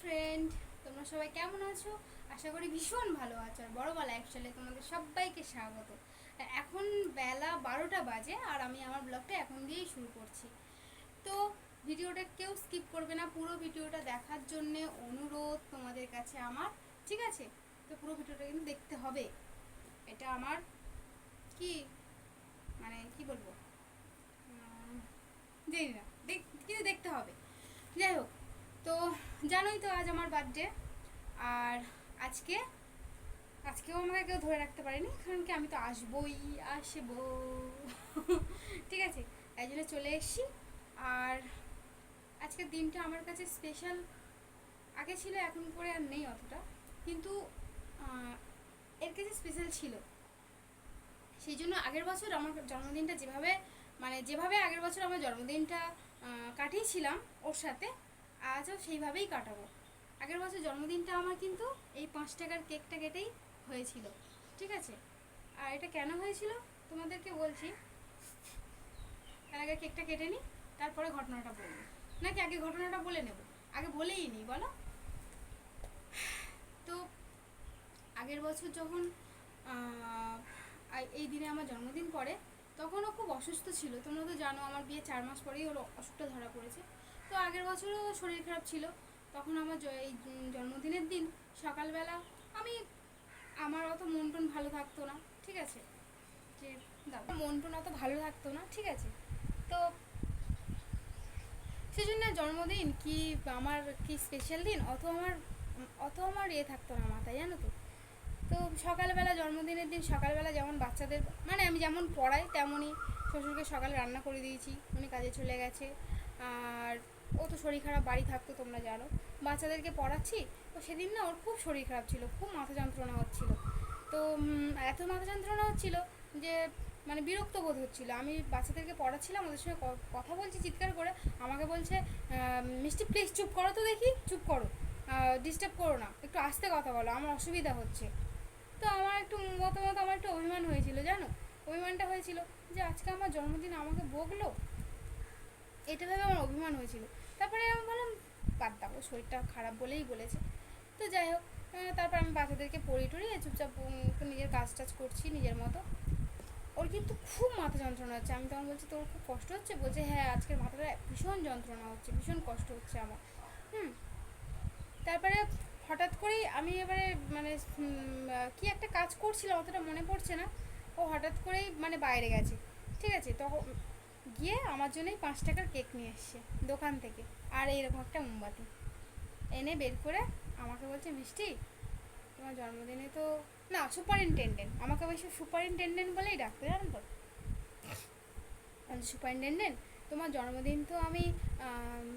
Friend তোমরা সবাই কেমন আছো? আশা করি ভীষণ ভালো আছো। আর বড় বেলা অ্যাকচুয়ালি তোমাদের সবাইকে স্বাগত। এখন বেলা বারোটা বাজে আর আমি আমার ব্লগটা এখন দিয়েই শুরু করছি। তো ভিডিওটা কেউ স্কিপ করবে না, পুরো ভিডিওটা দেখার জন্য অনুরোধ তোমাদের কাছে আমার, ঠিক আছে? তো পুরো ভিডিওটা কিন্তু দেখতে হবে। এটা আমার কি মানে কি বলব? জানি না। দেখ, কিন্তু দেখতে হবে। যাই হোক তো জানোই তো আজ আমার বার্থডে আর আজকে, আজকেও আমাকে কেউ ধরে রাখতে পারেনি, কারণ কি আমি তো আসবই, আসব। ঠিক আছে, তাই জন্য চলে এসছি। আর আজকের দিনটা আমার কাছে স্পেশাল আগে ছিল, এখন করে আর নেই অতটা। কিন্তু এর কাছে স্পেশাল ছিল। সেই জন্য আগের বছর আমার জন্মদিনটা যেভাবে মানে যেভাবে আগের বছর আমার জন্মদিনটা কাটিয়েছিলাম, ওর সাথে আজও সেইভাবেই কাটাবো। আগের বছর জন্মদিনটা আমার কিন্তু এই পাঁচ টাকার কেকটা কেটেই হয়েছিল, ঠিক আছে? আর এটা কেন হয়েছিল তোমাদেরকে বলছি। তার আগে কেকটা কেটে নিই তারপরে ঘটনাটা বলব। নাকি আগে ঘটনাটা বলে নেব? আগে বলেই নিই বলো। তো আগের বছর যখন এই দিনে আমার জন্মদিন পড়ে তখন ও খুব অসুস্থ ছিল। তোমরা তো জানো আমার বিয়ে চার মাস পরেই ওর অসুখটা ধরা পড়েছে। তো আগের বছরও শরীর খারাপ ছিল। তখন আমার এই জন্মদিনের দিন সকালবেলা আমি, আমার অত মন টন ভালো থাকতো না, ঠিক আছে? যে, দাও, মন টন অত ভালো থাকতো না, ঠিক আছে? তো সেই জন্য জন্মদিন কি আমার, কি স্পেশাল দিন? অত আমার অত আমার ইয়ে থাকতো না মাথায়, জানো তো? তো সকালবেলা জন্মদিনের দিন সকালবেলা যেমন বাচ্চাদের মানে আমি যেমন পড়াই, তেমনই শ্বশুরকে সকালে রান্না করে দিয়েছি, উনি কাজে চলে গেছে। আর ও তো শরীর খারাপ, বাড়ি থাকতো, তোমরা জানো। বাচ্চাদেরকে পড়াচ্ছি, তো সেদিন না ওর খুব শরীর খারাপ ছিল, খুব মাথা যন্ত্রণা হচ্ছিল। তো এত মাথা যন্ত্রণা হচ্ছিল যে মানে বিরক্ত বোধ হচ্ছিল। আমি বাচ্চাদেরকে পড়াচ্ছিলাম, ওদের সঙ্গে কথা বলছি, চিৎকার করে। আমাকে বলছে মিষ্টি প্লিজ চুপ করো তো দেখি, চুপ করো। ডিস্টার্ব করো না, একটু আস্তে কথা বলো, আমার অসুবিধা হচ্ছে। তো আমার একটু মত মতামত আমার একটু অভিমান হয়েছিল, জানো? অভিমানটা হয়েছিল যে আজকে আমার জন্মদিন আমাকে বকলো। এটা ভেবে আমার অভিমান হয়েছিল। তারপরে আমি বললাম, বাদ দাও, শরীরটা খারাপ বলেই বলেছে। তো যাই হোক তারপর আমি বাচ্চাদেরকে পড়ি টড়িয়ে চুপচাপ নিজের কাজ টাজ করছি, নিজের মতো। ওর কিন্তু খুব মাথা যন্ত্রণা হচ্ছে। আমি তখন বলছি, তোর খুব কষ্ট হচ্ছে? বলছে হ্যাঁ আজকের মাথাটা ভীষণ যন্ত্রণা হচ্ছে, ভীষণ কষ্ট হচ্ছে আমার। হুম। তারপরে হঠাৎ করেই আমি এবারে মানে কি একটা কাজ করছিলাম, অতটা মনে পড়ছে না। ও হঠাৎ করেই মানে বাইরে গেছে। ঠিক আছে? তখন গিয়ে আমার জন্যই পাঁচ টাকার কেক নিয়ে এসছে দোকান থেকে। আর এইরকম একটা মোমবাতি। এনে বের করে আমাকে বলছে মিষ্টি তোমার জন্মদিনে তো না সুপারিনটেন্ডেন্ট। আমাকে বলছে সুপারিনটেন্ডেন্ট বলেই ডাকতে জানো তো? সুপারিনটেন্ডেন্ট? তোমার জন্মদিন তো আম,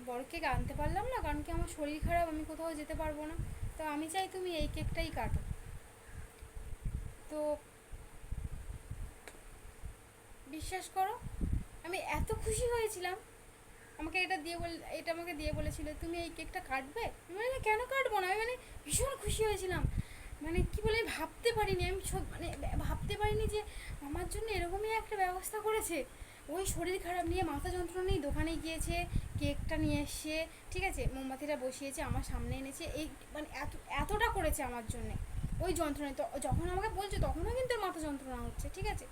বড় কেক আনতে পারলাম না কারণ কি আমার শরীর খারাপ আমি কোথাও যেতে পারব না। তো আমি চাই তুমি এই কেকটাই কাটো। তো বিশ্বাস করো আমি এত খুশি হয়েছিলাম। আমাকে এটা দিয়ে বল, এটা আমাকে দিয়ে বলেছিল, তুমি এই কেকটা কাটবে? আমি কেন কাটবো না? আমি মানে ভীষণ খুশি হয়েছিলাম। মানে কি বলে ভাবতে পারিনি, আমি মানে ভাবতে পারিনি যে আমার জন্য এরকমই একটা ব্যবস্থা করেছে। ওই শরীর খারাপ নিয়ে মাথা যন্ত্রণা নিয়ে দোকানে গিয়েছে, কেকটা নিয়ে এসছে, ঠিক আছে? মোমবাতিটা বসিয়েছে, আমার সামনে এনেছে, এই মানে এত, এতটা করেছে আমার জন্যে। ওই যন্ত্রণায় তো, যখন আমাকে বলছে, তখনও কিন্তু মাথা যন্ত্রণা হচ্ছে, ঠিক আছে?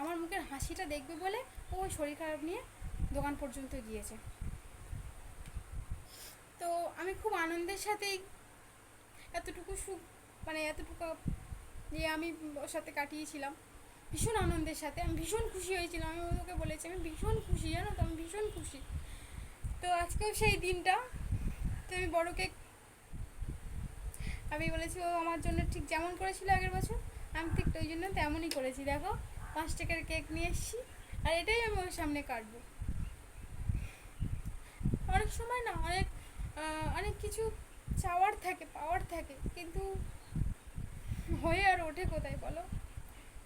আমার মুখের হাসিটা দেখবে বলে ও শরীর খারাপ নিয়ে দোকান পর্যন্ত গিয়েছে। তো আমি খুব আনন্দের সাথেই এতটুকু সুখ মানে এতটুকু যে আমি ওর সাথে কাটিয়েছিলাম। ভীষণ আনন্দের সাথে, আমি ভীষণ খুশি হয়েছিলাম। আমি ওকে বলেছি, আমি ভীষণ খুশি, জানো তো, আমি ভীষণ খুশি। তো আজকেও সেই দিনটা, তো আমি বড় কেক আমি বলেছি, ও আমার জন্য ঠিক যেমন করেছিল আগের বছর, আমি ঠিক ওই জন্য তেমনই করেছি, দেখো। পাঁচ টাকার কেক নিয়ে এসেছি। আর এটাই আমি ওর সামনে কাটবো। অনেক সময় না অনেক অনেক কিছু চাওয়ার থাকে, পাওয়ার থাকে, কিন্তু হয়ে আর ওঠে কোথায় বলো?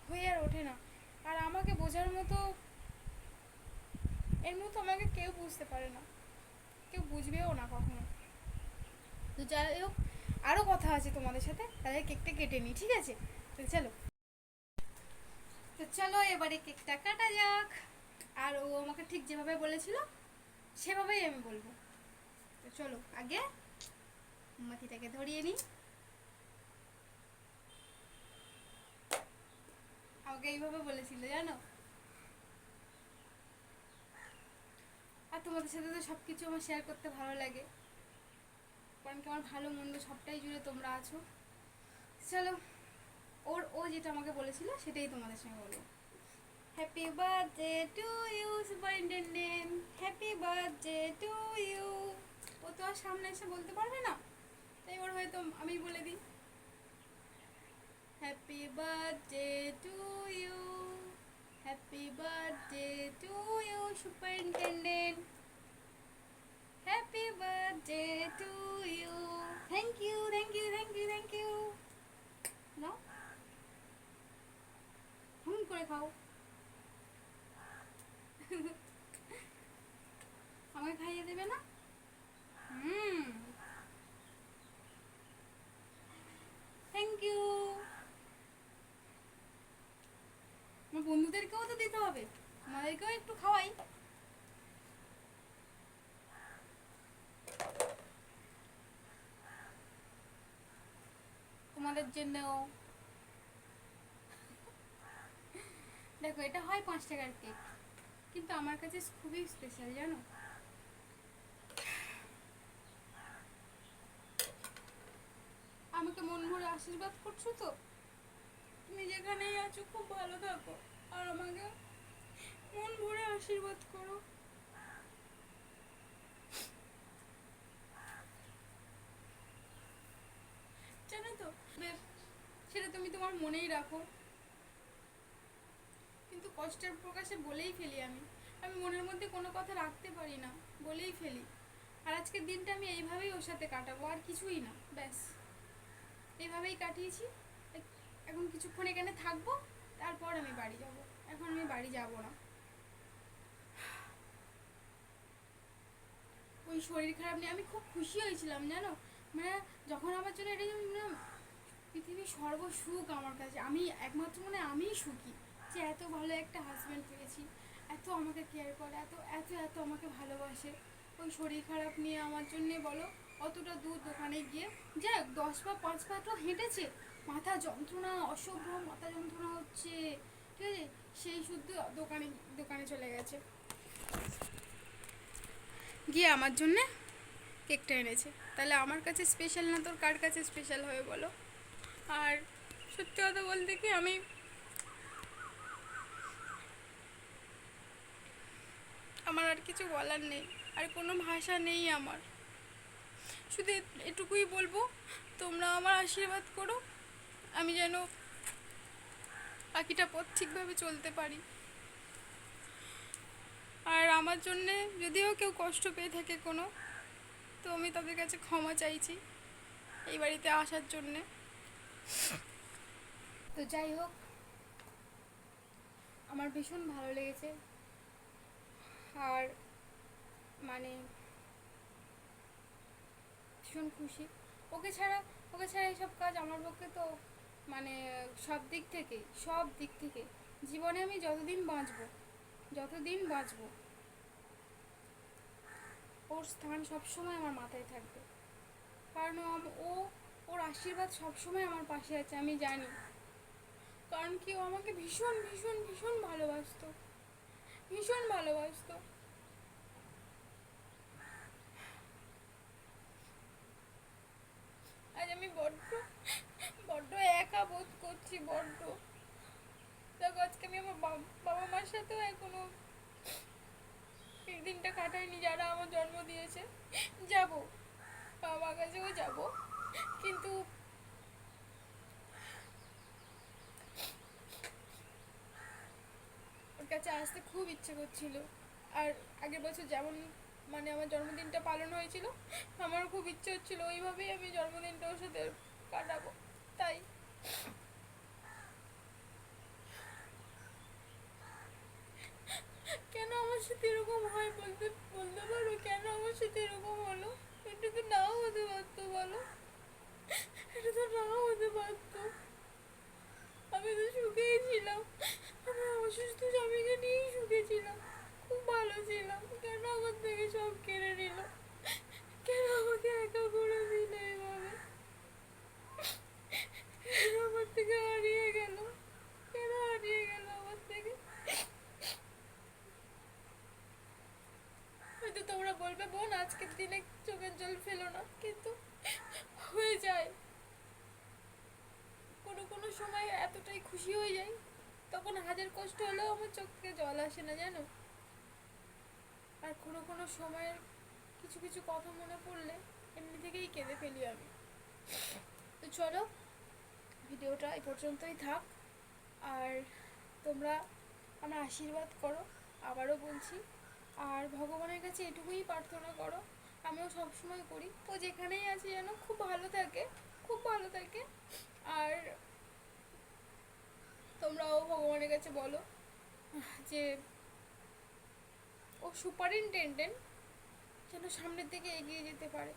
হয়ে আর ওঠে না। আর আমাকে বোঝার মতো, এর মতো আমাকে কেউ বুঝতে পারে না। কেউ বুঝবেও না কখনো। তো যাই হোক আরও কথা আছে তোমাদের সাথে, তাহলে কেকটা কেটে নিই, ঠিক আছে? তো চলো। তো চলো এবারে কেকটা কাটা যাক। আর ও আমাকে ঠিক যেভাবে বলেছিল, সেভাবেই আমি বলব। তো চলো, আগে মোমবাতিটাকে ধরিয়ে নিই। আমাকে এইভাবে বলেছিল, জানো? আর তোমাদের সাথে তো সব কিছু আমার শেয়ার করতে ভালো লাগে। কারণ কি আমার ভালো মন্দ সবটাই জুড়ে তোমরা আছো। চলো ওর, ও যেটা আমাকে বলেছিল সেটাই তোমাদের সঙ্গে বলব। Happy birthday to you superintendent happy birthday to you ও তো আর সামনে এসে বলতে পারবে না। তাই ওর হয়তো আমি বলে দিই। Happy birthday to you happy birthday to you superintendent খাও আমাকে খাইয়ে দেবে না? থ্যাংক ইউ আমার বন্ধুদেরকেও তো দিতে হবে। আমাদেরকেও একটু খাওয়াই। তোমাদের জন্যও। দেখো, এটা হয় পাঁচ টাকার কেক কিন্তু আমার কাছে খুবই স্পেশাল জানো? আমাকে মন ভরে আশীর্বাদ করছ তো? তুমি যেখানেই আছো খুব ভালো থাকো, আর আমাকে মন ভরে আশীর্বাদ করো। জানো তো সেটা তুমি তোমার মনেই রাখো। কিন্তু কষ্টের প্রকাশে বলেই ফেলি আমি। আমি মনের মধ্যে কোনো কথা রাখতে পারি না, বলেই ফেলি। আর আজকের দিনটা আমি এইভাবেই ওর সাথে কাটাবো, আর কিছুই না, ব্যাস। এইভাবেই কাটিয়েছি। এখন কিছুক্ষণ এখানে থাকব, তারপর আমি বাড়ি যাব। এখন আমি বাড়ি যাব না। ওই শরীর খারাপ নিয়ে আমি খুব খুশি হয়েছিলাম, জানো? মানে যখন আমার জন্য এটা মানে পৃথিবীর সর্বসুখ আমার কাছে, আমি একমাত্র মানে আমিই সুখী। যে এত ভালো একটা হাজব্যান্ড পেয়েছি, এত আমাকে কেয়ার করে, এত এত এত আমাকে ভালোবাসে। ওই শরীর খারাপ নিয়ে আমার জন্যে বলো, অতটা দূর দোকানে গিয়ে যাক, দশ বা পাঁচ পা তো হেঁটেছে। মাথা যন্ত্রণা, অসভ্য মাথা যন্ত্রণা হচ্ছে, ঠিক আছে? সেই শুদ্ধ দোকানে দোকানে চলে গেছে। গিয়ে আমার জন্যে কেকটা এনেছে। তাহলে আমার কাছে স্পেশাল না? তোর কার কাছে স্পেশাল হবে বলো? আর সত্যি কথা বলতে কি আমি আমার আর কিছু বলার নেই, আর কোনো ভাষা নেই আমার। শুধু এটুকুই বলব, তোমরা আমার আশীর্বাদ করো, আমি যেন বাকিটা পথ ঠিকভাবে চলতে পারি। আর আমার জন্যে যদিও কেউ কষ্ট পেয়ে থাকে কোনো, তো আমি তাদের কাছে ক্ষমা চাইছি এই বাড়িতে আসার জন্যে। তো যাই হোক, আমার ভীষণ ভালো লেগেছে। আর মানে ভীষণ খুশি। ওকে ছাড়া ওকে ছাড়া এইসব কাজ আমার পক্ষে তো মানে সব দিক থেকে, সব দিক থেকে জীবনে আমি যতদিন বাঁচবো যতদিন বাঁচবো, ওর স্থান সবসময় আমার মাথায় থাকবে। কারণ ও, ওর আশীর্বাদ সবসময় আমার পাশে আছে, আমি জানি। কারণ কি ও আমাকে ভীষণ ভীষণ ভীষণ ভালোবাসতো। ভীষণ ভালোবাসতো। আজ আমি বড্ড বড্ড একা বোধ করছি, বড্ড। দেখো, আজকে আমি আমার বাবা মার সাথেও এখনও এই দিনটা কাটাইনি যারা আমার জন্ম দিয়েছে যাব বাবা মার কাছেও যাব কিন্তু ওর কাছে আসতে খুব ইচ্ছে করছিল। আর আগের বছর যেমন মানে আমার জন্মদিনটা পালন হয়েছিল, আমারও খুব ইচ্ছে হচ্ছিল ওইভাবেই আমি জন্মদিনটা ওর সাথে কাটাবো। তাই। কেন আমার সাথে এরকম হয় বলতে বলতে পারো? কেন আমার সাথে এরকম হলো? এটা তো নাও হতে পারতো, বলো। এটা তো নাও হতে পারতো। আমি তো সুখেই ছিলাম আমি অসুস্থ স্বামীকে নিয়েই সুখে ছিলাম খুব ভালো ছিলাম কেন আমার থেকে সব কেড়ে নিল কেন আমাকে একা করে দিল এবার সময় এতটাই খুশি হয়ে যাই তখন হাজার কষ্ট হলেও আমার চোখ থেকে জল আসে না, জানো? আর কোনো কোনো সময়ের কিছু কিছু কথা মনে পড়লে এমনি থেকেই কেঁদে ফেলি আমি। তো চলো, ভিডিওটা এই পর্যন্তই থাক। আর তোমরা আমার আশীর্বাদ করো, আবারও বলছি। আর ভগবানের কাছে এটুকুই প্রার্থনা করো, আমিও সবসময় করি। ও যেখানেই আছে যেন খুব ভালো থাকে, খুব ভালো থাকে। আর তোমরাও ভগবানের কাছে বলো যে, ও সুপারিনটেন্ডেন্ট যেন সামনের দিকে এগিয়ে যেতে পারে।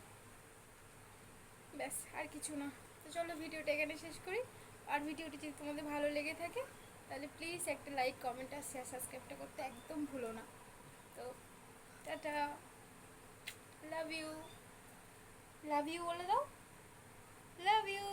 ব্যাস, আর কিছু না। তো চলো ভিডিওটা এখানে শেষ করি। আর ভিডিওটি যদি তোমাদের ভালো লেগে থাকে, তাহলে প্লিজ একটা লাইক কমেন্ট আর শেয়ার সাবস্ক্রাইবটা করতে একদম ভুলো না। তো tata. Love you love you বলে দাও। Love you